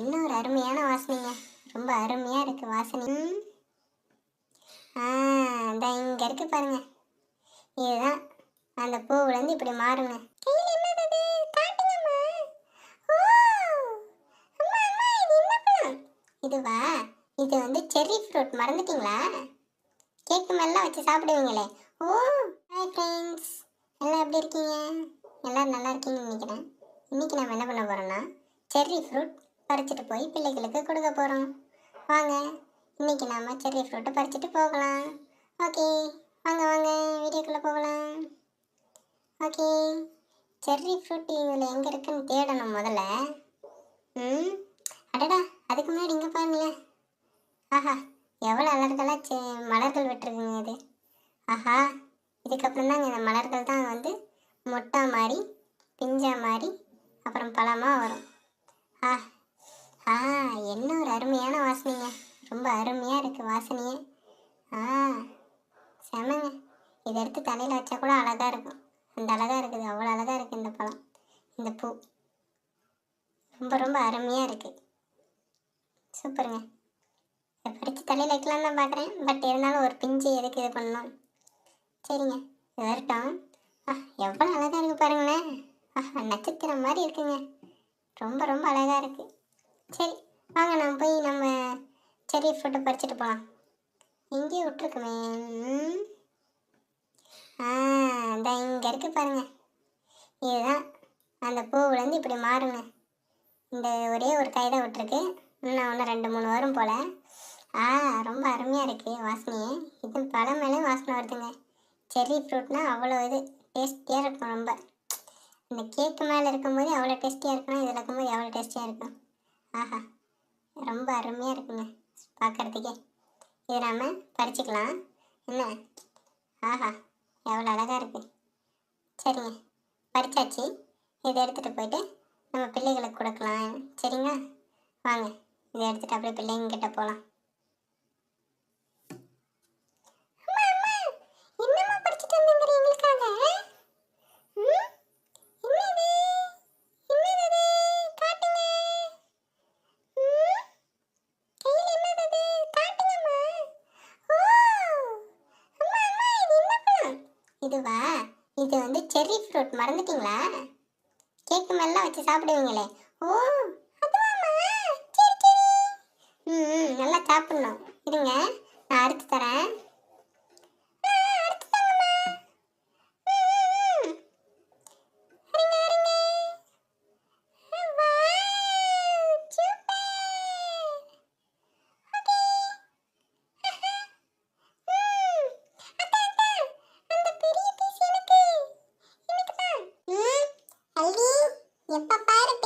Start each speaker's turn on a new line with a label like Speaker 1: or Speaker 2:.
Speaker 1: என்ன ஒரு அருமையான வாசனைங்க. ரொம்ப அருமையாக இருக்கு வாசனை. ஆ அந்த இங்கே இருக்கு பாருங்க. இதுதான். அந்த பூவுலேருந்து இப்படி மாறுங்க. ஓ! அம்மா, இதுவா? இது வந்து செர்ரி ஃப்ரூட். மறந்துட்டீங்களா? கேக்கு மேலாம் வச்சு சாப்பிடுவீங்களே. ஓ! ஹாய் ஃப்ரெண்ட்ஸ் எல்லாம் எப்படி இருக்கீங்க? எல்லோரும் நல்லா இருக்கீங்கன்னு நினைக்கிறேன். இன்னைக்கு நம்ம என்ன பண்ண போகிறோன்னா செர்ரி ஃப்ரூட் பறிச்சுட்டு போய் பிள்ளைகளுக்கு கொடுக்க போகிறோம் வாங்க இன்னைக்கு நாம செர்ரி ஃப்ரூட்டை பறிச்சுட்டு போகலாம். ஓகே வாங்க வாங்க வீடியோக்குள்ளே போகலாம். ஓகே செர்ரி ஃப்ரூட் இதில் எங்கே இருக்குன்னு தேடணும் முதல்ல. ம் அடடா அதுக்கு முன்னாடி இங்கே பாருங்களேன் ஆஹா எவ்வளோ அலர்களாக செ மலர்கள் விட்டுருக்குங்க இது. ஆஹா இதுக்கப்புறம் தாங்க இந்த மலர்கள் தான் வந்து மொட்டா மாதிரி பிஞ்சா மாதிரி அப்புறம் பழமாக வரும். ஆ ஆ என்ன ஒரு அருமையான வாசனைங்க. ரொம்ப அருமையாக இருக்குது வாசனையே. ஆ செமங்க. இதை எடுத்து தலையில் வச்சா கூட அழகாக இருக்கும். அந்த அழகாக இருக்குது. அவ்வளோ அழகாக இருக்குது இந்த பழம். இந்த பூ. ரொம்ப ரொம்ப அருமையாக இருக்குது சூப்பருங்க. இதை பறித்து தலையில் வைக்கலாம் தான் பார்க்குறேன் பட் இருந்தாலும் ஒரு பிஞ்சு எதுக்கு இது பண்ணணும்? சரிங்க. இது வரட்டும். ஆ எவ்வளோ அழகாக இருக்குது பாருங்களேன். ஆஹா நட்சத்திரம் மாதிரி இருக்குங்க. ரொம்ப ரொம்ப அழகாக இருக்குது சரி வாங்க நம்ம போய் நம்ம செரி ஃப்ரூட்டை பறிச்சுட்டு போகலாம் இங்கேயே விட்டுருக்குமே ஆ இந்த இங்கே இருக்குது பாருங்கள் இதுதான் அந்த பூவுலேருந்து இப்படி மாறுங்க. இந்த ஒரே ஒரு காய் தான் விட்டுருக்கு. இன்னும் ஒன்று ரெண்டு மூணு வரும் போல். ஆ ரொம்ப அருமையாக இருக்குது வாசனையே. இது பழம் மேலே வாசனை வருதுங்க. செர்ரி ஃப்ரூட்னா அவ்வளோ இது டேஸ்டியாக இருக்கும் ரொம்ப. இந்த கேக்கு மேலே இருக்கும்போது அவ்வளோ டேஸ்டியாக இருக்கும் இதில் இருக்கும்போது எவ்வளோ டேஸ்டியாக இருக்கும். ஆஹா ரொம்ப அருமையாக இருக்குங்க. பார்க்குறதுக்கே இது நாம் படிச்சுக்கலாம் என்ன? ஆஹா எவ்வளோ அழகாக இருக்குது சரிங்க. படித்தாச்சு இதை எடுத்துகிட்டு போயிட்டு நம்ம பிள்ளைகளுக்கு கொடுக்கலாம். சரிங்க வாங்க. இதை எடுத்துகிட்டு அப்படியே பிள்ளைங்கக்கிட்ட போகலாம் இதுவா? இது வந்து செர்ரி ஃப்ரூட் மறந்துட்டீங்களா? கேக்கு மேலாம் வச்சு சாப்பிடுவீங்களே. ஓ சரி சரி. ம் ம், நல்லா சாப்பிடணும். இருங்க நான் அறுத்து தரேன். paro era